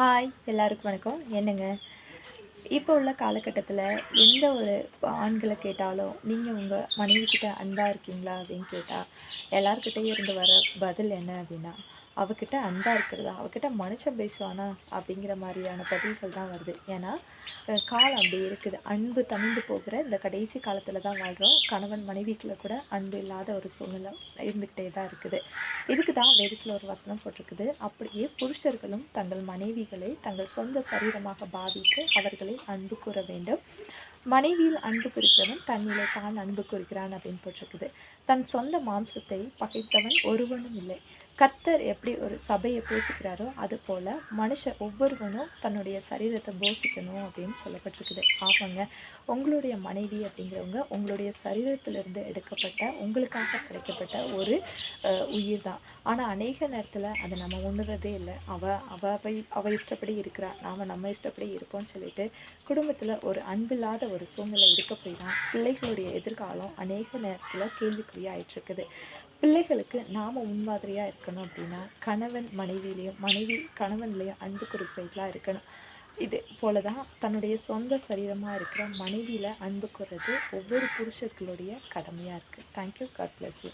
Hi எல்லாருக்கும் வணக்கம். என்னங்க? இப்போ உள்ள காலகட்டத்தில் எந்த ஒரு ஆண்களை கேட்டாலும் நீங்கள் உங்கள் மனைவி கிட்ட அன்பாக இருக்கீங்களா அப்படின்னு கேட்டால் எல்லாருக்கிட்டையும் இருந்து வர பதில் என்ன அப்படின்னா அவகிட்ட அன்பாக இருக்கிறதா? அவகிட்ட மனுஷன் பேசுவானா? அப்படிங்கிற மாதிரியான பதில்கள் தான் வருது. ஏன்னா காலம் அப்படி இருக்குது. அன்பு தமிழ்ந்து போகிற இந்த கடைசி காலத்தில் தான் வாழ்கிறோம் கணவன் மனைவிக்குள்ள கூட அன்பு இல்லாத ஒரு சூழ்நிலை இருந்துக்கிட்டே தான் இருக்குது. இதுக்கு தான் வேதத்தில் ஒரு வசனம் போட்டிருக்குது. அப்படியே புருஷர்களும் தங்கள் மனைவிகளை தங்கள் சொந்த சரீரமாக பாவித்து அவர்களை அன்பு கூற வேண்டும். மனைவியில் அன்பு குறிக்கிறவன் தன்னிலே தான் அன்பு குறிக்கிறான் அப்படின்னு போட்டிருக்குது. தன் சொந்த மாம்சத்தை பகைத்தவன் ஒருவனும் இல்லை. கர்த்தர் எப்படி ஒரு சபையை போசிக்கிறாரோ அது போல் மனுஷன் ஒவ்வொருவனும் தன்னுடைய சரீரத்தை போசிக்கணும் அப்படின்னு சொல்லப்பட்டிருக்குது. ஆமாங்க உங்களுடைய மனைவி அப்படிங்கிறவங்க உங்களுடைய சரீரத்திலிருந்து எடுக்கப்பட்ட உங்களுக்காக கிடைக்கப்பட்ட ஒரு உயிர் தான். ஆனால் அநேக நேரத்தில் அதை நம்ம உணர்றதே இல்லை. அவள் அவள் அவள் இஷ்டப்படி இருக்கிறா நாம் நம்ம இஷ்டப்படி இருப்போம்னு சொல்லிட்டு குடும்பத்தில் ஒரு அன்பில்லாத ஒரு சூழ்நிலை இருக்க போய் தான் பிள்ளைகளுடைய எதிர்காலம் அநேக நேரத்தில் கேள்விக்குறியாயிட்டு இருக்குது பிள்ளைகளுக்கு நாம் முன்மாதிரியாக இருக்கணும் அப்படின்னா கணவன் மனைவியிலையும் மனைவி கணவன்லேயும் அன்பு குறிப்பைகளாக இருக்கணும். இது போல தான் தன்னுடைய சொந்த சரீரமாக இருக்கிற மனைவியில் அன்பு கூறுறது ஒவ்வொரு புருஷர்களுடைய கடமையாக இருக்குது தேங்க்யூ காட் பிளஸ் யூ